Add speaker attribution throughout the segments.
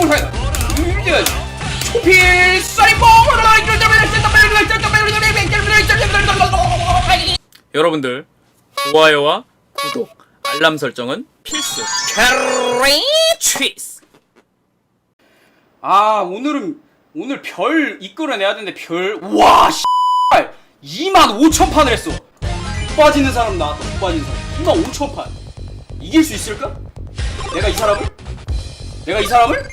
Speaker 1: 하여 이겨야지 초필 사이버 여러분들 좋아요와 구독 알람 설정은 필수 캐리 치스 아 오늘은 오늘 별 이끌어내야 되는데 별와 2만 5천 판을 했어 못 빠지는 사람 나왔다 못 빠지는 사람 2만 5천 판 이길 수 있을까? 내가 이 사람을? 내가 이 사람을?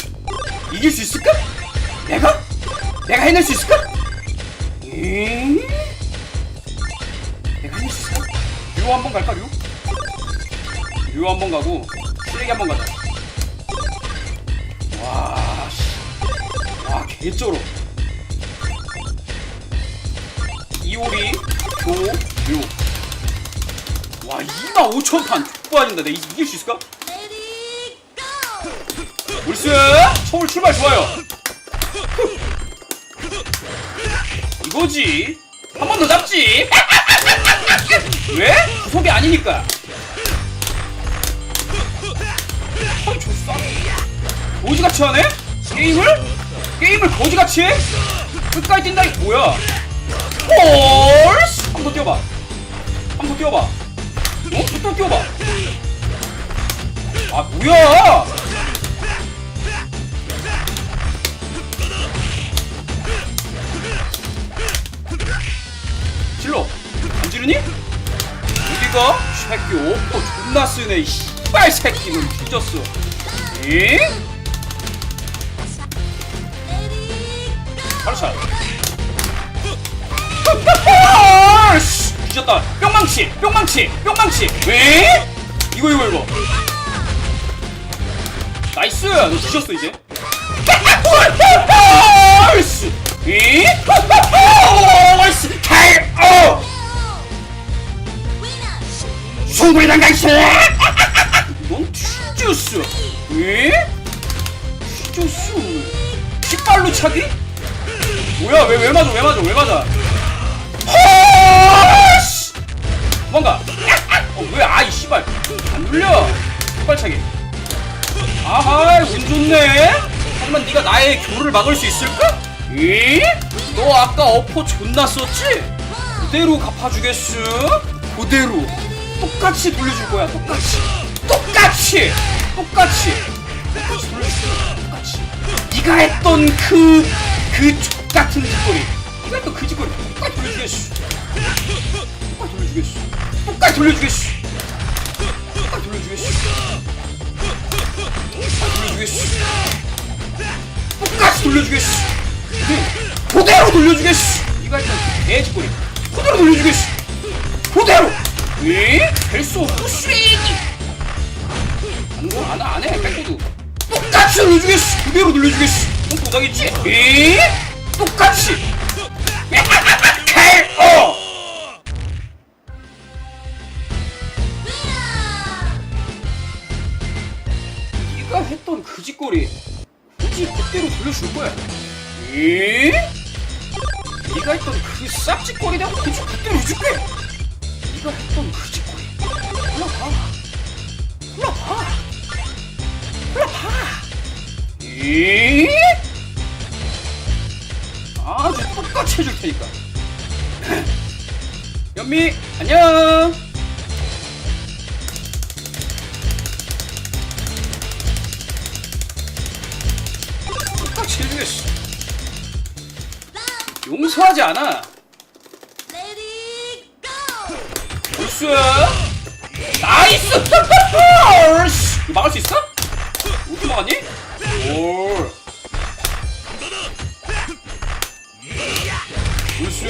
Speaker 1: 이길 수 있을까? 내가? 내가 해낼 수 있을까? 음? 내가 해낼 수 있을까? 류 한번 갈까 류? 류 한번 가고 쓰레기 한번 가자 와 씨. 와 개쩔어 이오리 조류 와 2만 5천 판 좋아진다 내가 이- 이길 수 있을까? 울스 서울 출발 좋아요. 이거지. 한 번 더 잡지. 왜? 구속이 아니니까. 헐 줬어. 거지같이 하네? 게임을? 게임을 거지같이 해? 끝까지 뛴다 이 뭐야? 헐스 한번 더 뛰어봐. 한 번 더 뛰어봐. 어? 또 뛰어봐. 아 뭐야 지르니? 어디가? 새끼 오퍼 존나 쓰네 이 씨발 새끼는 뒤졌어 에? 바로 차 씨, 뒤졌다 뿅망치 뿅망치 뿅망치 왜? 이거 이거 이거 나이스 너 뒤졌어 이제 씨. 충분히 난가있어 넌 뒤졌어 왜? 뒤졌어 킥발로 차기? 뭐야 왜 왜 맞아 왜 맞아 왜 맞아? 헐씨! 도망가. 어왜 아이 씨발. 안 눌려. 킥발차기. 아하 운 좋네. 하지만 네가 나의 교를 막을 수 있을까? 이? 너 아까 어퍼 존나 썼지? 그대로 갚아주겠슈 그대로 똑같이 돌려줄 거야 똑같이. 똑같이! 똑같이! 똑같이 돌려줄 거야 똑같이. 네가 했던 그 그 족같은 짓거리. 네가 했던 그 짓거리. 똑같이 돌려주겠슈 똑같이 돌려주겠슈 똑같이 돌려주겠슈 똑같이 돌려주겠슈 돌려주겠슈 똑같이 돌려주겠슈 그대로 돌려주겠슈 네가 했던 그 개짓거리. 그대로 돌려주겠슈 그대로 왜? 없고 쓰레기 안거 안해 안해. 뺏고도 똑같이 돌려주겠슈 그대로 돌려주겠슈 넌 도당했지? 에? 똑같이. KO 네가 했던 그 짓거리 굳이 그대로 돌려줄 거야. 에? 네가 했던 그 쌉짓거리 내가 굳이 그대로 해줄 거 했던 그 짓거리 올라봐 올라봐 올라봐 에? 아주 똑같이 해줄 테니까. 연미 안녕! 똑같이 해주겠어. 용서하지 않아 볼수 나이스! 씨, 이거 막을 수 있어? 어떻게 막았니? 올! 볼수!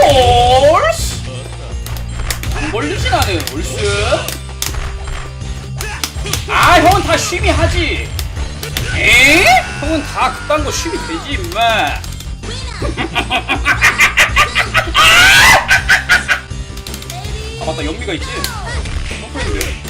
Speaker 1: 홀스! 안 걸리진 않아요 볼수! 아 형은 다 쉬미 하지! 에? 형은 다 그딴 거 쉬미 되지 임마 맞다. 연미가 있지? 점프했는데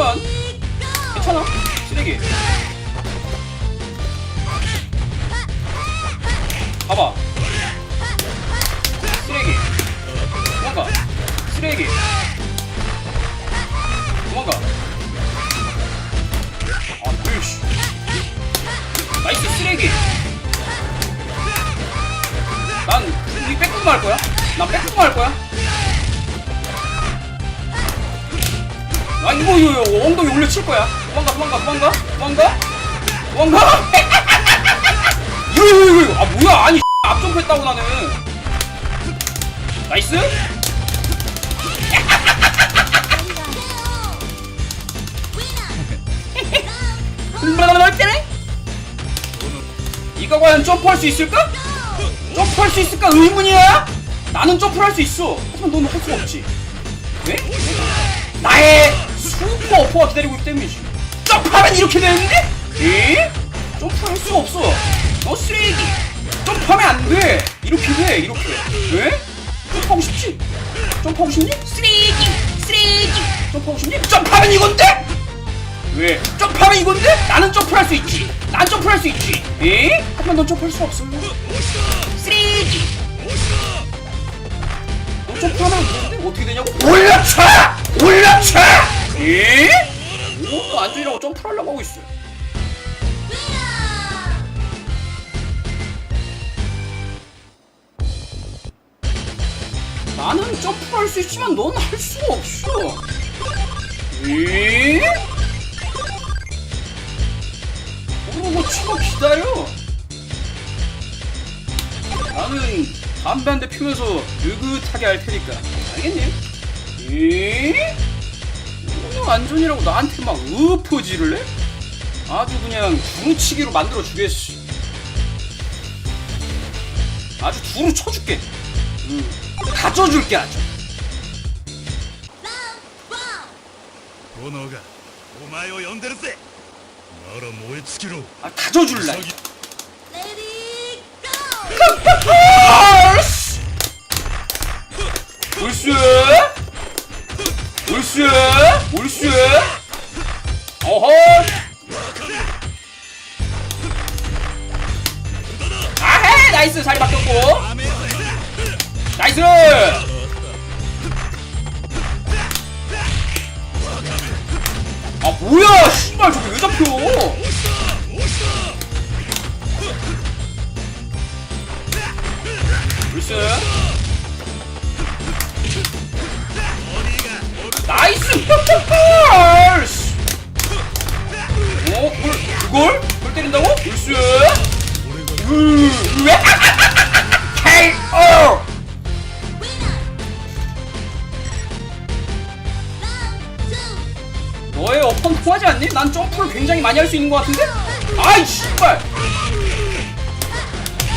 Speaker 1: 1번. 괜찮아. 시래기. 봐봐. 쓰레기. 도망가. 쓰레기. 도망가. 아 불씨. 나이스 쓰레기. 난 우리 빼꼼할 거야? 나 빼꼼할 거야? 아 이거 이거 이거 엉덩이 올려 칠 거야. 도망가 도망가 도망가 도망가. 도망가. 이거 이거 이거 아 뭐야. 아니 앞점프했다고 나는. 나이스. 이거 과연 점프할 수 있을까? 점프할 수 있을까? 의문이야? 나는 점프를 할 수 있어. 하지만 너는 할수 없지. 왜? 나의 슈퍼 어퍼가 기다리고 있기 때문이지 점프하면 이렇게 되는데? 에? 점프할 수가 없어 너 쓰레기 점프하면 안돼 이렇게 돼 이렇게 왜? 점프하고 싶지? 점프하고 싶니? 쓰레기 쓰레기 점프하고 싶니? 점프하면 이건데? 왜? 점프하면 이건데? 나는 점프할 수 있지 난 점프할 수 있지 에? 하지만 넌 점프할 수 없어요 쓰레기 너 점프하면 안 되는데 어떻게 되냐고? 올려쳐! 올려쳐! 에? 뭐 안주이라고 점프를 하려고 하고 있어 나는 점프를 할 수 있지만 넌 할 수가 없어 에? 그러고 치고 기다려 나는 담배 한 대 피면서 느긋하게 할 테니까 알겠니? 에? 안전이라고 나한테 막 으퍼지를 해? 아주 그냥 두루치기로 만들어 주겠어. 아주 두루 쳐줄게. 음, 응. 가져줄게 아주.
Speaker 2: 오너가 오마요 연대르세. 나라 모에츠키로.
Speaker 1: 아 가져줄라. 레디 고. 불스. 울스! 울스! 어허! 아헤! 나이스! 자리 바뀌었고! 나이스! 아 뭐야! 씨발 저거 왜 잡혀! 울스! 나이스! 펄스! 어? 그걸? 그걸? 그걸 때린다고? 울스! 으, 왜? KO! 너의 어펀 통하지 않니? 난 점프를 굉장히 많이 할 수 있는 것 같은데? 아이 씨발!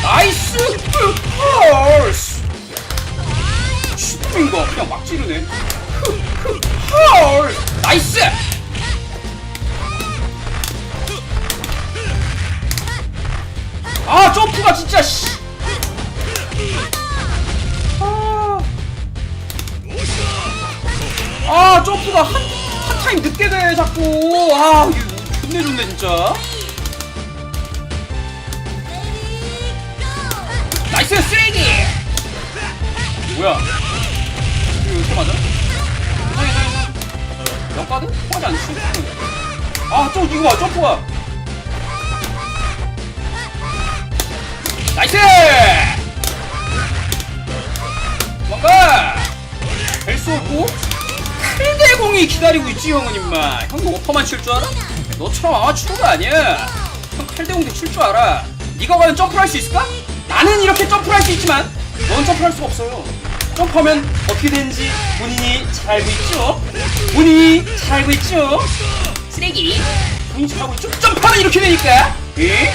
Speaker 1: 나이스! 펄스! 시동인가? 그냥 막 지르네. 펄스! 나이스! 아 점프가 진짜 씨. 아, 아 점프가 한, 한 타임 늦게 돼 자꾸. 아 이거 좋네 좋네 진짜. 나이스 쓰레기. 뭐야? 이거 이렇게 맞아? 역가드? 통하지 않지? 아또 이거 봐 점프가. 나이스! 뭔가 벨수 없고 칼대공이 기다리고 있지 형은 임마 형도 오퍼만 칠 줄 알아? 너처럼 아마추어가 아니야 형 칼대공도 칠 줄 알아 네가 과연 점프를 할 수 있을까? 나는 이렇게 점프를 할 수 있지만 넌 점프를 할 수가 없어요 점프하면 어떻게 되는지 본인이 잘 알고 있죠? 본인이 잘 알고 있죠? 쓰레기 본인이 잘 알고 있죠? 점프하면 이렇게 되니까 예?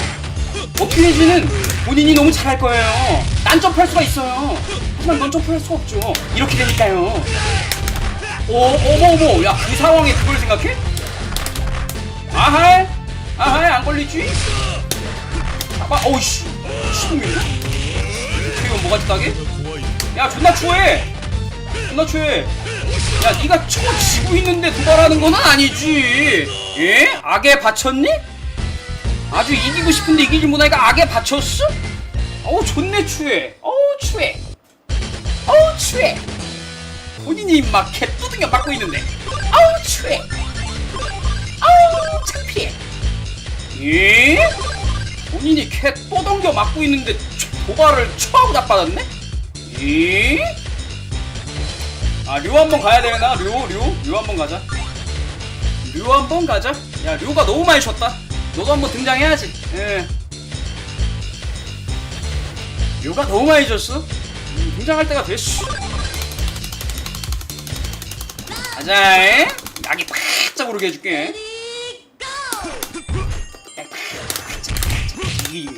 Speaker 1: 어떻게 되지는 본인이 너무 잘할 거예요. 난 점프할 수가 있어요. 하지만 넌 점프할 수가 없죠. 이렇게 되니까요. 오, 어머, 어머. 야, 그 상황에 그걸 생각해? 아하. 걸리지? 잡아 어우씨 시동이네 이건 뭐가 있다게? 야 존나 추해 존나 추해 야 니가 쳐 지고 있는데 도발하는 건 아니지 예? 악에 바쳤니? 아주 이기고 싶은데 이기질 못하니까 악에 바쳤어? 어우 존내 추해 어우 추해 어우 추해 본인이 막 개뚜둥겨 맞고 있는데 어우 추해 어우 창피해 예? 본인이 개 또덩겨 맞고 있는데 도발을 처하고 나빠졌네? 예? 아, 류 한번 가야 되나? 류, 류, 류 한번 가자. 류 한번 가자. 야, 류가 너무 많이 쉬었다. 너도 한번 등장해야지. 예. 류가 너무 많이 졌어. 음, 등장할 때가 됐어. 가자. 에? 약이 팍짝 오르게 해줄게. 이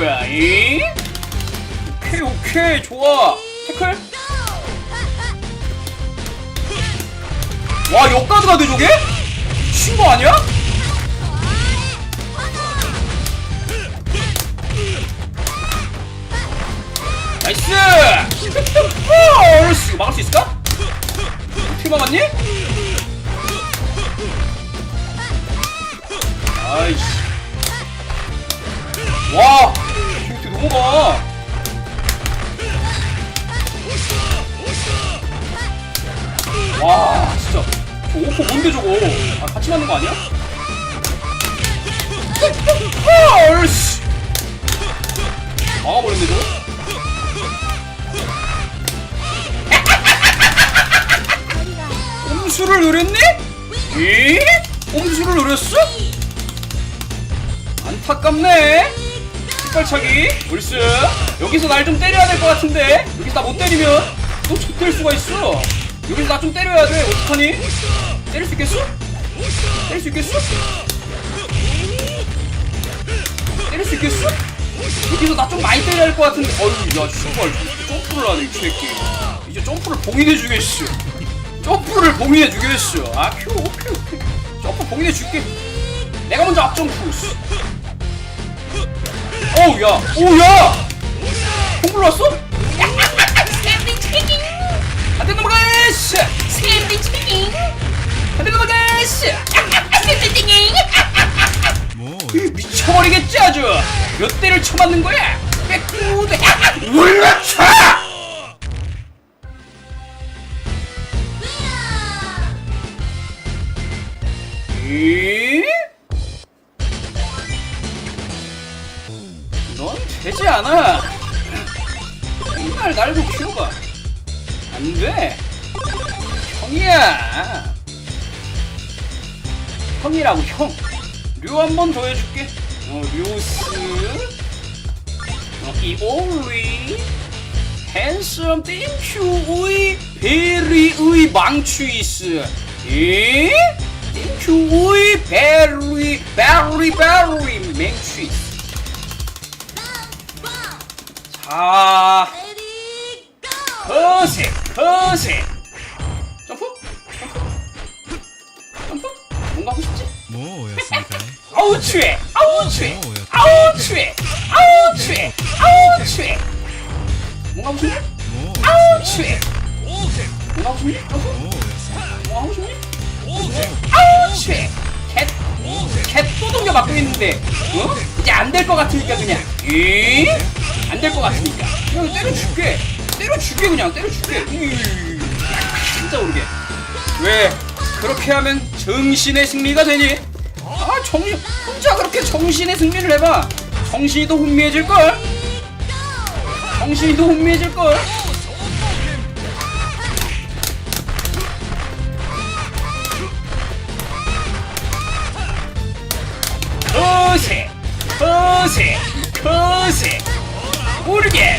Speaker 1: 거야 이? 오케이 오케이 좋아 태클 와 역가드가 돼 저게? 미친 거 아니야? 나이스! 어, 얼씨 막을 수 있을까? 어떻게 막았니? 아이씨 와! 넘어가 와 진짜 저 오퍼 뭔데 저거 아 같이 맞는 거 아니야? 어, 얼씨 막아버렸네 저거 꼼수를 노렸니? 이? 꼼수를 노렸어? 안타깝네. 뒷발차기. 울스. 여기서 날 좀 때려야 될 것 같은데. 여기서 나 못 때리면 또 젖될 수가 있어. 여기서 나 좀 때려야 돼. 어떡하니? 때릴 수 있겠어? 때릴 수 있겠어? 때릴 수 있겠어? 여기서 나 좀 많이 때려야 할것 같은데. 어휴, 야, 씨발. 점프를 하네, 이 새끼. 이제 점프를 봉인해 주겠어. 점프를 봉인해 주겠어. 아, 큐, 오케이, 오케이. 점프 봉인해 줄게. 내가 먼저 앞점프. 어우, 야, 오, 야! 콩불 왔어?
Speaker 3: 샌드위치 킹!
Speaker 1: 안돼 넘어가, 씨!
Speaker 3: 샌드위치 킹!
Speaker 1: 안돼 넘어가, 씨!
Speaker 3: 샌드위치 킹!
Speaker 2: もう
Speaker 1: 미쳐버리겠지 아주. 몇 대를 쳐맞는 거야? 백구대. 물러쳐! 형이야. 형이라고 형. 류 한 번 더 해줄게. 어, 류스. 어, 이올리. 핸섬 땡큐의 베리의 망추이스. 예? 땡큐의 베리 베리 베리 맹추이스. 자, 거세 거세. 가고 싶지?
Speaker 2: 뭐였습니까?
Speaker 1: 아우 추해! 아우 추해! 아우 추해! 아우 추해! 아우 추해! 뭔가 하고 싶니? 아우 추해! 뭔가 하고 싶니? 뭐 하고 싶니? 아우 추해! 캣캣또 동겨 맞고 있는데 어? 이제 안 될 것 같으니까 그냥 이~ 안될 것 같으니까 그냥 때려줄게 때려줄게 그냥 때려줄게 진짜 모르게 왜 그렇게 하면 정신의 승리가 되니? 아 정신 혼자 그렇게 정신의 승리를 해봐 정신이 더 혼미해질걸? 정신이 더 혼미해질걸? 거세 거세 거세 모르게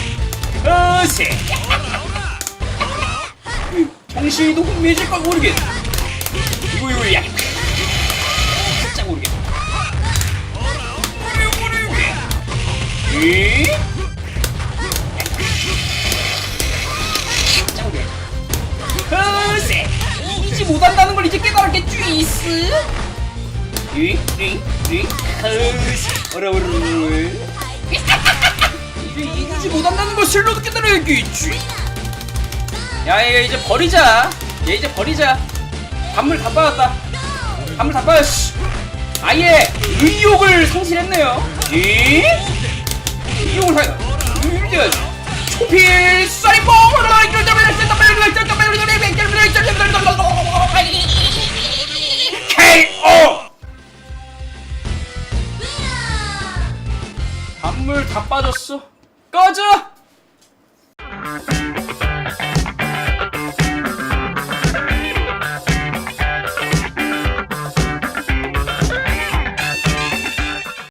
Speaker 1: 거세 정신이 더 혼미해질걸 모르게 이게 이기지 못한다는 걸 실로 느낀다는 얘기지 야 얘 이제 버리자 얘 이제 버리자 단물 다 빠졌다 단물 다 빠졌어 아예 의욕을 상실했네요 이 의욕을 상 의욕을 초필 사이버 KO 만물 다 빠졌어? 꺼져!